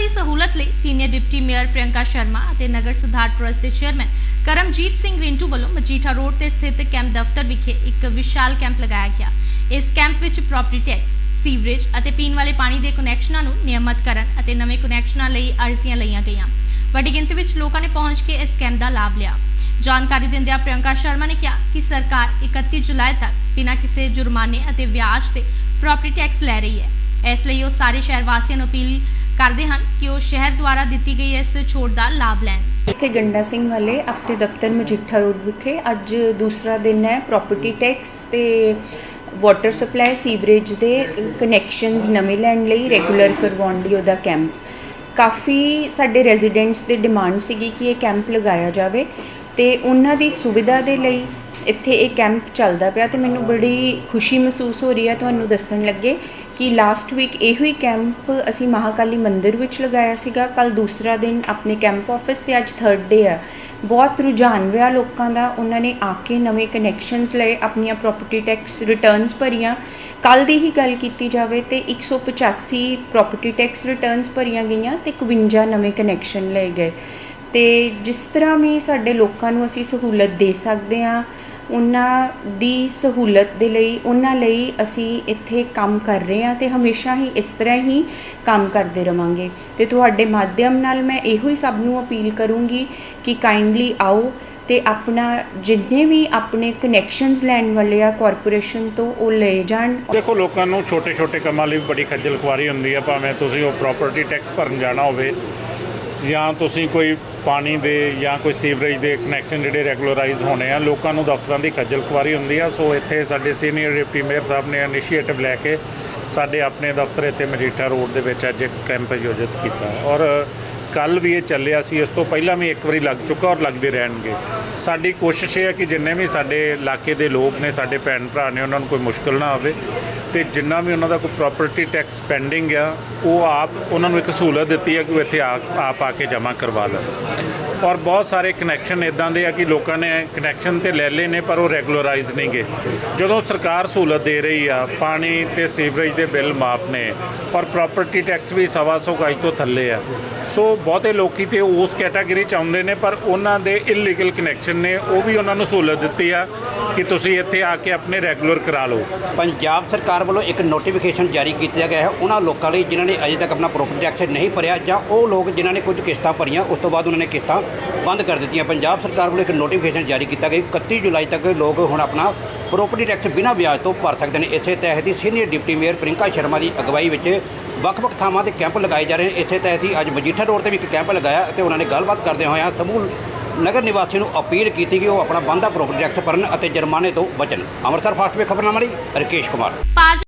ਦੀ ਸਹੂਲਤ ਲਈ senior deputy mayor Priyanka Sharma ਅਤੇ ਨਗਰ ਸੁਧਾਰ ਟਰਸਟ ਦੇ ਚੇਅਰਮੈਨ ਕਰਮਜੀਤ ਸਿੰਘ ਰਿੰਟੂ ਵੱਲੋਂ ਮਜੀਠਾ ਰੋਡ ਤੇ ਸਥਿਤ ਕੈਂਪ ਦਫ਼ਤਰ ਵਿਖੇ ਇੱਕ ਵਿਸ਼ਾਲ ਕੈਂਪ ਲਗਾਇਆ ਗਿਆ। ਇਸ ਕੈਂਪ ਵਿੱਚ ਪ੍ਰਾਪਰਟੀ ਟੈਕਸ ਸੀਵਰੇਜ ਅਤੇ ਪੀਣ ਵਾਲੇ ਪਾਣੀ ਦੇ ਕਨੈਕਸ਼ਨਾਂ ਨੂੰ ਨਿਯਮਤ ਕਰਨ ਅਤੇ ਨਵੇਂ ਕਨੈਕਸ਼ਨਾਂ ਲਈ ਅਰਜ਼ੀਆਂ ਲਈਆਂ ਗਈਆਂ। ਵੱਡੀ ਗਿਣਤੀ ਵਿੱਚ ਲੋਕਾਂ ਨੇ ਪਹੁੰਚ ਕੇ ਇਸ ਕੈਂਪ ਦਾ ਲਾਭ ਲਿਆ। ਜਾਣਕਾਰੀ ਦਿੰਦਿਆਂ ਪ੍ਰਿਯੰਕਾ ਸ਼ਰਮਾ ਨੇ ਕਿਹਾ ਕਿ ਸਰਕਾਰ 31 ਜੁਲਾਈ ਤੱਕ ਬਿਨਾਂ ਕਿਸੇ ਜੁਰਮਾਨੇ ਅਤੇ ਵਿਆਜ ਤੇ ਪ੍ਰਾਪਰਟੀ ਟੈਕਸ ਲੈ ਰਹੀ ਹੈ। ਇਸ ਲਈ ਉਹ ਸਾਰੇ ਸ਼ਹਿਰ ਵਾਸੀਆਂ ਨੂੰ ਅਪੀਲ ਕਰਦੇ ਹਨ ਕਿ ਉਹ ਸ਼ਹਿਰ ਦੁਆਰਾ ਦਿੱਤੀ ਗਈ ਇਸ ਛੋਟ ਦਾ ਲਾਭ ਲੈਣ। ਇੱਥੇ ਗੰਡਾ ਸਿੰਘ ਵਾਲੇ ਆਪਣੇ ਦਫ਼ਤਰ ਮਜੀਠਾ ਰੋਡ ਵਿਖੇ ਅੱਜ ਦੂਸਰਾ ਦਿਨ ਹੈ। ਪ੍ਰਾਪਰਟੀ ਟੈਕਸ ਤੇ ਵਾਟਰ ਸਪਲਾਈ ਸੀਵਰੇਜ ਦੇ ਕਨੈਕਸ਼ਨਸ ਨਵੇਂ ਲੈਣ ਲਈ ਰੈਗੂਲਰ ਕਰਵਾਉਣ ਲਈ ਉਹਦਾ ਕੈਂਪ ਕਾਫੀ ਸਾਡੇ ਰੈਜ਼ੀਡੈਂਟਸ ਦੇ ਡਿਮਾਂਡ ਸੀਗੀ ਕਿ ਇਹ ਕੈਂਪ ਲਗਾਇਆ ਜਾਵੇ ਤੇ ਉਹਨਾਂ ਦੀ ਸੁਵਿਧਾ ਦੇ ਲਈ ਇੱਥੇ ਇਹ ਕੈਂਪ ਚੱਲਦਾ ਪਿਆ ਤੇ ਮੈਨੂੰ ਬੜੀ ਖੁਸ਼ੀ ਮਹਿਸੂਸ ਹੋ ਰਹੀ ਹੈ, ਤੁਹਾਨੂੰ ਦੱਸਣ ਲੱਗੇ ਕਿ ਲਾਸਟ ਵੀਕ ਇਹੋ ਹੀ ਕੈਂਪ ਅਸੀਂ ਮਹਾਕਾਲੀ ਮੰਦਿਰ ਵਿੱਚ ਲਗਾਇਆ ਸੀਗਾ। ਕੱਲ ਦੂਸਰਾ ਦਿਨ ਆਪਣੇ ਕੈਂਪ ਆਫਿਸ ਤੇ ਅੱਜ ਥਰਡ ਡੇ ਆ ਬਹੁਤ ਰੁਝਾਨ ਰਿਹਾ ਲੋਕਾਂ ਦਾ। ਉਹਨਾਂ ਨੇ ਆ ਕੇ ਨਵੇਂ ਕਨੈਕਸ਼ਨਸ ਲਏ, ਆਪਣੀਆਂ ਪ੍ਰਾਪਰਟੀ ਟੈਕਸ ਰਿਟਰਨਸ ਭਰੀਆਂ। ਕੱਲ ਦੀ ਹੀ ਗੱਲ ਕੀਤੀ ਜਾਵੇ ਤੇ 185 ਪ੍ਰਾਪਰਟੀ ਟੈਕਸ ਰਿਟਰਨਸ ਭਰੀਆਂ ਗਈਆਂ ਤੇ 51 ਨਵੇਂ ਕਨੈਕਸ਼ਨ ਲਏ ਗਏ। ਤੇ ਜਿਸ ਤਰ੍ਹਾਂ ਵੀ ਸਾਡੇ ਲੋਕਾਂ ਨੂੰ ਅਸੀਂ ਸਹੂਲਤ ਦੇ ਸਕਦੇ ਹਾਂ ਉਹਨਾਂ ਦੀ ਸਹੂਲਤ ਦੇ ਲਈ, ਉਹਨਾਂ ਲਈ ਅਸੀਂ ਇੱਥੇ ਕੰਮ ਕਰ ਰਹੇ ਹਾਂ ਤੇ ਹਮੇਸ਼ਾ ਹੀ ਇਸ ਤਰ੍ਹਾਂ ਹੀ ਕੰਮ ਕਰਦੇ ਰਵਾਂਗੇ। ਤੇ ਤੁਹਾਡੇ ਮਾਧਿਅਮ ਨਾਲ ਮੈਂ ਇਹੋ ਹੀ ਸਭ ਨੂੰ ਅਪੀਲ ਕਰੂੰਗੀ ਕਿ ਕਾਈਂਡਲੀ ਆਓ ਤੇ ਆਪਣਾ ਜਿੰਨੇ ਵੀ ਆਪਣੇ ਕਨੈਕਸ਼ਨਸ ਲੈਣ ਵਾਲੇ ਆ ਕਾਰਪੋਰੇਸ਼ਨ ਤੋਂ, ਉਹ ਲੈ ਜਾਣ। ਦੇਖੋ, ਲੋਕਾਂ ਨੂੰ ਛੋਟੇ ਛੋਟੇ ਕੰਮਾਂ ਲਈ ਬੜੀ ਖੱਜਲ ਖੁਆਰੀ ਹੁੰਦੀ ਆ, ਭਾਵੇਂ ਤੁਸੀਂ ਉਹ ਪ੍ਰਾਪਰਟੀ ਟੈਕਸ ਭਰਨ ਜਾਣਾ ਹੋਵੇ ਜਾਂ ਤੁਸੀਂ ਕੋਈ ਪਾਣੀ ਦੇ ਜਾਂ ਕੋਈ ਸੀਵਰੇਜ ਦੇ ਕਨੈਕਸ਼ਨ ਜਿਹੜੇ ਰੈਗੂਲਰਾਈਜ਼ ਹੋਣੇ ਆ, ਲੋਕਾਂ ਨੂੰ ਦਫ਼ਤਰਾਂ ਦੀ ਖੱਜਲ ਖੁਆਰੀ ਹੁੰਦੀ ਆ। ਸੋ ਇੱਥੇ ਸਾਡੇ ਸੀਨੀਅਰ ਡਿਪਟੀ ਮੇਅਰ ਸਾਹਿਬ ਨੇ ਇਨੀਸ਼ੀਏਟਿਵ ਲੈ ਕੇ ਸਾਡੇ ਆਪਣੇ ਦਫ਼ਤਰ ਇੱਥੇ ਮਜੀਠਾ ਰੋਡ ਦੇ ਵਿੱਚ ਅੱਜ ਇੱਕ ਕੈਂਪ ਆਯੋਜਿਤ ਕੀਤਾ ਔਰ ਕੱਲ ਵੀ ਇਹ ਚੱਲਿਆ ਸੀ, ਇਸ ਤੋਂ ਪਹਿਲਾਂ ਵੀ ਇੱਕ ਵਾਰੀ ਲੱਗ ਚੁੱਕਾ ਔਰ ਲੱਗਦੇ ਰਹਿਣਗੇ। ਸਾਡੀ ਕੋਸ਼ਿਸ਼ ਇਹ ਹੈ ਕਿ ਜਿੰਨੇ ਵੀ ਸਾਡੇ ਇਲਾਕੇ ਦੇ ਲੋਕ ਨੇ, ਸਾਡੇ ਭੈਣ ਭਰਾ ਨੇ, ਉਹਨਾਂ ਨੂੰ ਕੋਈ ਮੁਸ਼ਕਲ ਨਾ ਆਵੇ। ਤੇ ਜਿੰਨਾ ਵੀ ਉਹਨਾਂ ਦਾ ਕੋਈ ਪ੍ਰਾਪਰਟੀ ਟੈਕਸ ਪੈਂਡਿੰਗ ਆ, ਉਹ ਆਪ ਉਹਨਾਂ ਨੂੰ ਇੱਕ ਸਹੂਲਤ ਦਿੱਤੀ ਹੈ ਕਿ ਉਹ ਇੱਥੇ ਆ, ਆਪ ਆ ਕੇ ਜਮ੍ਹਾਂ ਕਰਵਾ ਲੈਣ। ਔਰ ਬਹੁਤ ਸਾਰੇ ਕਨੈਕਸ਼ਨ ਇਦਾਂ ਦੇ ਆ ਕਿ ਲੋਕਾਂ ਨੇ ਕਨੈਕਸ਼ਨ ਤੇ ਲੈ ਲਏ ਨੇ, ਪਰ ਉਹ ਰੈਗੂਲਰਾਈਜ਼ ਨਹੀਂ ਗੇ। ਜਦੋਂ ਸਰਕਾਰ ਸਹੂਲਤ ਦੇ ਰਹੀ ਆ, ਪਾਣੀ ਤੇ ਸੀਵਰੇਜ ਦੇ ਬਿੱਲ ਮਾਫ ਨੇ, ਔਰ ਪ੍ਰਾਪਰਟੀ ਟੈਕਸ ਵੀ ਸਵਾ ਸੌ ਗਜ ਤੋਂ ਥੱਲੇ ਆ। ਸੋ ਬਹੁਤੇ ਲੋਕੀ ਤੇ ਉਸ ਕੈਟਾਗਰੀ ਚ ਆਉਂਦੇ ਨੇ, ਪਰ ਉਹਨਾਂ ਦੇ ਇਲੀਗਲ ਕਨੈਕਸ਼ਨ ਨੇ, ਉਹ ਵੀ ਉਹਨਾਂ ਨੂੰ ਸਹੂਲਤ ਦਿੱਤੀ ਆ ਕਿ ਤੁਸੀਂ ਇੱਥੇ ਆ ਕੇ ਆਪਣੇ ਰੈਗੂਲਰ ਕਰਾ ਲਓ। ਪੰਜਾਬ ਸਰਕਾਰ ਵੱਲੋਂ ਇੱਕ ਨੋਟੀਫਿਕੇਸ਼ਨ ਜਾਰੀ ਕੀਤਾ ਗਿਆ ਹੈ। ਉਹਨਾਂ ਲੋਕਾਂ ਲਈ ਜਿਨ੍ਹਾਂ ਨੇ ਅਜੇ ਤੱਕ ਆਪਣਾ ਪ੍ਰੋਪਰਟੀ ਟੈਕਸ ਨਹੀਂ ਭਰਿਆ ਜਾਂ ਉਹ ਲੋਕ ਜਿਨ੍ਹਾਂ ਨੇ ਕੁਝ ਕਿਸ਼ਤਾਂ ਭਰੀਆਂ, ਉਸ ਤੋਂ ਬਾਅਦ ਉਹਨਾਂ ਨੇ ਕਿਸ਼ਤਾਂ ਬੰਦ ਕਰ ਦਿੱਤੀਆਂ। ਪੰਜਾਬ ਸਰਕਾਰ ਵੱਲੋਂ ਇੱਕ ਨੋਟੀਫਿਕੇਸ਼ਨ ਜਾਰੀ ਕੀਤਾ ਗਿਆ 31 ਜੁਲਾਈ ਤੱਕ ਲੋਕ ਹੁਣ ਆਪਣਾ ਪ੍ਰੋਪਰਟੀ ਟੈਕਸ ਬਿਨਾਂ ਵਿਆਜ ਤੋਂ ਭਰ ਸਕਦੇ ਨੇ। ਇੱਥੇ ਤਹਿਤ ਹੀ senior deputy mayor Priyanka Sharma ਦੀ ਅਗਵਾਈ ਵਿੱਚ ਵੱਖ-ਵੱਖ ਥਾਵਾਂ ਤੇ ਕੈਂਪ ਲਗਾਏ ਜਾ ਰਹੇ ਨੇ। ਇੱਥੇ ਤਹਿਤ ਹੀ ਅੱਜ ਮਜੀਠਾ ਰੋਡ ਤੇ ਵੀ ਇੱਕ ਕੈਂਪ ਲਗਾਇਆ ਅਤੇ ਉਹਨਾਂ ਨੇ ਗੱਲਬਾਤ ਕਰਦੇ ਹੋਇਆਂ ਸਮੂਹ ਨਗਰ ਨਿਵਾਸੀ ਨੂੰ ਅਪੀਲ ਕੀਤੀ ਕਿ ਉਹ ਆਪਣਾ ਬੰਦਾ ਪ੍ਰੋਪਰਟੀ ਟੈਕਸ ਭਰਨ ਅਤੇ ਜੁਰਮਾਨੇ ਤੋਂ ਬਚਣ। ਅੰਮ੍ਰਿਤਸਰ ਫਾਸਟ ਵੇ ਖਬਰਨਾਮਾ ਲਈ ਰਕੇਸ਼ ਕੁਮਾਰ।